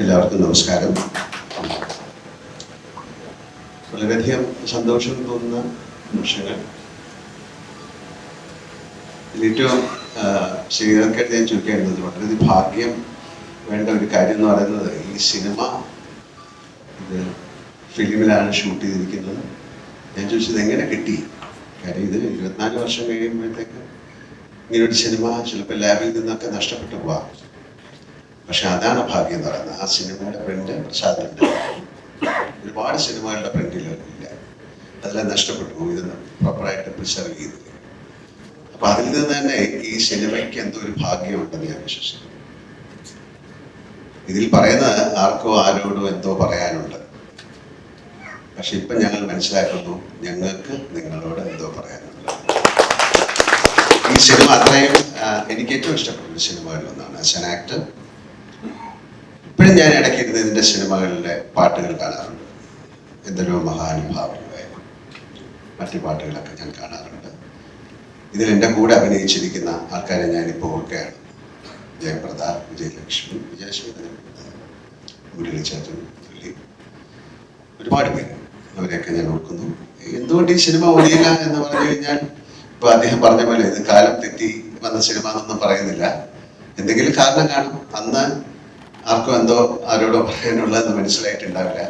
എല്ലാവർക്കും നമസ്കാരം. വളരെയധികം സന്തോഷം തോന്നുന്ന നിമിഷങ്ങൾ. ഏറ്റവും ശ്രീകർക്കായിട്ട് ഞാൻ ചോദിക്കായിരുന്നത് വളരെയധികം ഭാഗ്യം വേണ്ട ഒരു കാര്യം എന്ന് പറയുന്നത് ഈ സിനിമ ഇത് ഫിലിമിലാണ് ഷൂട്ട് ചെയ്തിരിക്കുന്നത്. ഞാൻ ചോദിച്ചത് എങ്ങനെ കിട്ടി? കാര്യം ഇത് ഇരുപത്തിനാല് വർഷം കഴിയുമ്പോഴത്തേക്ക് ഇങ്ങനൊരു സിനിമ ചിലപ്പോൾ ലാബിൽ നിന്നൊക്കെ നഷ്ടപ്പെട്ടു പോവാം. പക്ഷെ അതാണ് ഭാഗ്യം എന്ന് പറയുന്നത്. ആ സിനിമയുടെ പ്രിന്റ് പ്രസാദിന്റെ ഒരുപാട് സിനിമകളുടെ പ്രിന്റിലില്ല അതെല്ലാം നഷ്ടപ്പെട്ടു പോകും ഇത് പ്രോപ്പറായിട്ട് പ്രിസർവ് ചെയ്തില്ല. അപ്പൊ അതിൽ നിന്ന് തന്നെ ഈ സിനിമയ്ക്ക് എന്തോ ഒരു ഭാഗ്യമുണ്ടെന്ന് ഞാൻ വിശ്വസിക്കുന്നു. ഇതിൽ പറയുന്നത് ആർക്കോ ആരോടോ എന്തോ പറയാനുണ്ട്. പക്ഷെ ഇപ്പൊ ഞങ്ങൾ മനസ്സിലാക്കുന്നു ഞങ്ങൾക്ക് നിങ്ങളോട് എന്തോ പറയാനുണ്ട്. ഈ സിനിമ അത്രയും എനിക്ക് ഏറ്റവും ഇഷ്ടപ്പെട്ട സിനിമകളിലൊന്നാണ് ആസ് ആൻ ആക്ടർ ഇപ്പോഴും ഞാൻ ഇടയ്ക്കിരുന്ന് ഇതിന്റെ സിനിമകളിലെ പാട്ടുകൾ കാണാറുണ്ട്. എന്തൊരു മഹാനുഭാവങ്ങളായ മറ്റു പാട്ടുകളൊക്കെ ഞാൻ കാണാറുണ്ട്. ഇതിൽ എന്റെ കൂടെ അഭിനയിച്ചിരിക്കുന്ന ആൾക്കാരെ ഞാൻ ഞാനിപ്പോൾ ഓർക്കുകയാണ്. ജയപ്രദ വിജയലക്ഷ്മി തന്നെ മുരളിച്ചേട്ടൻ മുരളി ഒരുപാട് പേര് അവരെയൊക്കെ ഞാൻ ഓർക്കുന്നു. എന്തുകൊണ്ട് ഈ സിനിമ ഓടിയില്ല എന്ന് പറഞ്ഞു കഴിഞ്ഞാൽ ഇപ്പൊ അദ്ദേഹം പറഞ്ഞ പോലെ ഇത് കാലം തെറ്റി വന്ന സിനിമ എന്നൊന്നും പറയുന്നില്ല. എന്തെങ്കിലും കാരണം കാണും. അന്ന് ആർക്കും എന്തോ ആരോടോ പറയാനുള്ളതെന്ന് മനസ്സിലായിട്ടുണ്ടാവില്ല.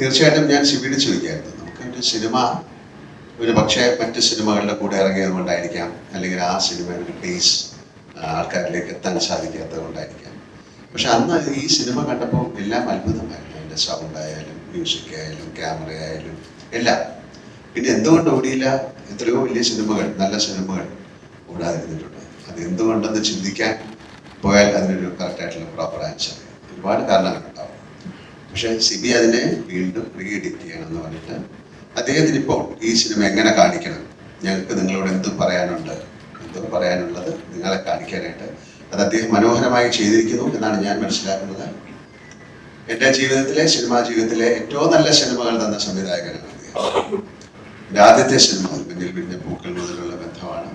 തീർച്ചയായിട്ടും ഞാൻ ശിബിയുടെ ചോദിക്കായിരുന്നു. നമുക്കൊരു സിനിമ ഒരു പക്ഷേ മറ്റ് സിനിമകളുടെ കൂടെ ഇറങ്ങിയത് കൊണ്ടായിരിക്കാം അല്ലെങ്കിൽ ആ സിനിമയുടെ ബേസ് ആൾക്കാരിലേക്ക് എത്താൻ സാധിക്കാത്തത് കൊണ്ടായിരിക്കാം പക്ഷെ അന്ന് ഈ സിനിമ കണ്ടപ്പോൾ എല്ലാം അത്ഭുതമായിരുന്നു. അതിന്റെ സൗണ്ട് ആയാലും മ്യൂസിക് ആയാലും ക്യാമറ ആയാലും എല്ലാം. പിന്നെ എന്തുകൊണ്ട് ഓടിയില്ല? എത്രയോ വലിയ സിനിമകൾ നല്ല സിനിമകൾ ഓടാതിരുന്നിട്ടുണ്ട്. അത് എന്തുകൊണ്ടെന്ന് ചിന്തിക്കാൻ പോയാൽ അതിനൊരു കറക്റ്റായിട്ടുള്ള പ്രോപ്പർ ആൻസർ ഒരുപാട് കാരണങ്ങൾ ഉണ്ടാവും. പക്ഷേ സിബി അതിനെ വീണ്ടും റീഎഡിറ്റ് ചെയ്യണമെന്ന് പറഞ്ഞിട്ട് അദ്ദേഹത്തിന് ഇപ്പോൾ ഈ സിനിമ എങ്ങനെ കാണിക്കണം? ഞങ്ങൾക്ക് നിങ്ങളോട് എന്തും പറയാനുണ്ട്? എന്തും പറയാനുള്ളത് നിങ്ങളെ കാണിക്കാനായിട്ട് അത് അദ്ദേഹം മനോഹരമായി ചെയ്തിരിക്കുന്നു എന്നാണ് ഞാൻ മനസ്സിലാക്കുന്നത്. എന്റെ ജീവിതത്തിലെ സിനിമാ ജീവിതത്തിലെ ഏറ്റവും നല്ല സിനിമകൾ തന്ന സംവിധായകനാണ് അദ്ദേഹം. എന്റെ ആദ്യത്തെ സിനിമ മുന്നിൽ പിന്നെ പൂക്കൾ മുതലുള്ള ബന്ധമാണ്.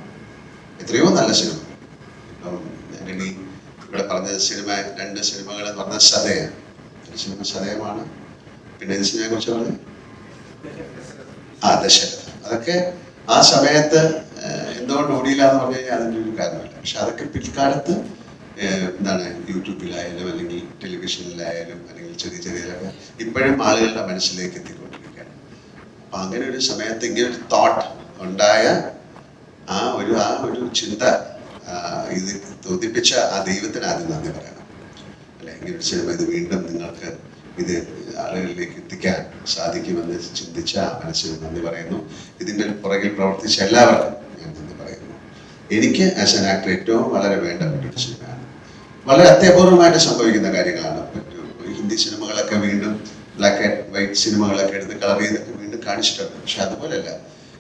എത്രയോ നല്ല സിനിമ ഇപ്പം ഇവിടെ പറഞ്ഞ സിനിമ രണ്ട് സിനിമകൾ എന്ന് പറഞ്ഞ സതയാണ് ഒരു സിനിമ സതയമാണ് പിന്നെ ഏത് സിനിമയെ കുറിച്ച് പറഞ്ഞു? ആ ദശരഥ അതൊക്കെ ആ സമയത്ത് എന്തുകൊണ്ട് ഓടിയില്ല എന്ന് പറഞ്ഞു കഴിഞ്ഞാൽ അതിന്റെ ഒരു കാരണമില്ല. പക്ഷെ അതൊക്കെ പിൽക്കാലത്ത് എന്താണ് യൂട്യൂബിലായാലും അല്ലെങ്കിൽ ടെലിവിഷനിലായാലും അല്ലെങ്കിൽ ചെറിയ ചെറിയ ഇപ്പോഴും ആളുകളുടെ മനസ്സിലേക്ക് എത്തിക്കൊണ്ടിരിക്കുകയാണ്. അപ്പൊ അങ്ങനെ ഒരു സമയത്ത് ഇങ്ങനെ ഒരു തോട്ട് ഉണ്ടായ ആ ഒരു ആ ഒരു ചിന്ത ഇത് തോന്നിപ്പിച്ച ആ ദൈവത്തിന് ആദ്യം നന്ദി പറയണം. അല്ലെ ഒരു ഇത് വീണ്ടും നിങ്ങൾക്ക് ഇത് ആളുകളിലേക്ക് എത്തിക്കാൻ സാധിക്കുമെന്ന് ചിന്തിച്ച മനസ്സിൽ നന്ദി പറയുന്നു. ഇതിന്റെ പുറകിൽ പ്രവർത്തിച്ച എല്ലാവർക്കും ഞാൻ നന്ദി പറയുന്നു. എനിക്ക് ആസ് ആൻ ആക്ടർ ഏറ്റവും വളരെ വേണ്ടപ്പെട്ട ഒരു സിനിമയാണ്. വളരെ അത്യപൂർവമായിട്ട് സംഭവിക്കുന്ന കാര്യങ്ങളാണ്. ഹിന്ദി സിനിമകളൊക്കെ വീണ്ടും ബ്ലാക്ക് ആൻഡ് വൈറ്റ് സിനിമകളൊക്കെ എടുത്ത് കളർ ചെയ്തൊക്കെ വീണ്ടും കാണിച്ചിട്ടുണ്ട്. പക്ഷെ അതുപോലെയല്ല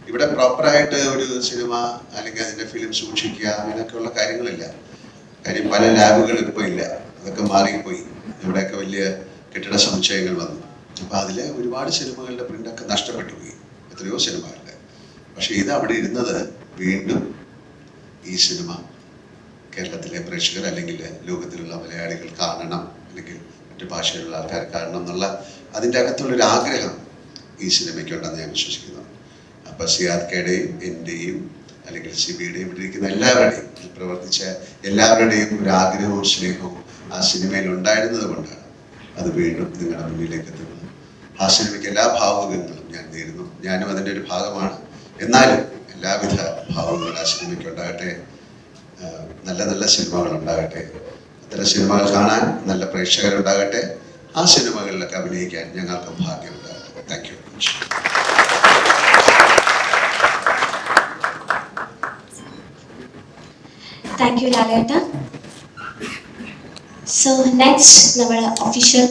ഇവിടെ പ്രോപ്പറായിട്ട് ഒരു സിനിമ അല്ലെങ്കിൽ അതിന്റെ ഫിലിം സൂക്ഷിക്കുക അങ്ങനെയൊക്കെയുള്ള കാര്യങ്ങളില്ല. കാര്യം പല ലാബുകളും ഇപ്പോൾ ഇല്ല. അതൊക്കെ മാറിപ്പോയി. ഇവിടെയൊക്കെ വലിയ കെട്ടിട സമുച്ചയങ്ങൾ വന്നു. അപ്പൊ അതിൽ ഒരുപാട് സിനിമകളുടെ പ്രിന്റൊക്കെ നഷ്ടപ്പെട്ടു പോയി. എത്രയോ സിനിമകളുടെ. പക്ഷെ ഇത് അവിടെ ഇരുന്നത് വീണ്ടും ഈ സിനിമ കേരളത്തിലെ പ്രേക്ഷകർ അല്ലെങ്കിൽ ലോകത്തിലുള്ള മലയാളികൾ കാണണം അല്ലെങ്കിൽ മറ്റു ഭാഷയിലുള്ള ആൾക്കാർ കാണണം എന്നുള്ള അതിന്റെ അകത്തുള്ളൊരു ആഗ്രഹം ഈ സിനിമയ്ക്കുണ്ടെന്ന് ഞാൻ വിശ്വസിക്കുന്നു. സിയാദ്കയുടെയും എന്റെയും അല്ലെങ്കിൽ സിബിയുടെയും ഇവിടെ ഇരിക്കുന്ന എല്ലാവരുടെയും പ്രവർത്തിച്ച എല്ലാവരുടെയും ഒരു ആഗ്രഹവും സ്നേഹവും ആ സിനിമയിൽ ഉണ്ടായിരുന്നത് കൊണ്ടാണ് അത് വീണ്ടും നിങ്ങളുടെ മുന്നിലേക്ക് എത്തുന്നത്. ആ സിനിമയ്ക്ക് എല്ലാ ഭാവുകങ്ങളും ഞാൻ നേരുന്നു. ഞാനും അതിന്റെ ഒരു ഭാഗമാണ്. എന്നാലും എല്ലാവിധ ഭാവങ്ങളും ആ സിനിമയ്ക്ക് ഉണ്ടാകട്ടെ. നല്ല നല്ല സിനിമകൾ ഉണ്ടാകട്ടെ. അത്തരം സിനിമകൾ കാണാൻ നല്ല പ്രേക്ഷകരുണ്ടാകട്ടെ ആ സിനിമകളിലൊക്കെ അഭിനയിക്കാൻ ഞങ്ങൾക്ക് ഭാഗ്യമുണ്ടാകട്ടെ താങ്ക് യു താങ്ക് യു ലാലേട്ട സോ നെക്സ്റ്റ് നമ്മൾ ഒഫീഷ്യൽ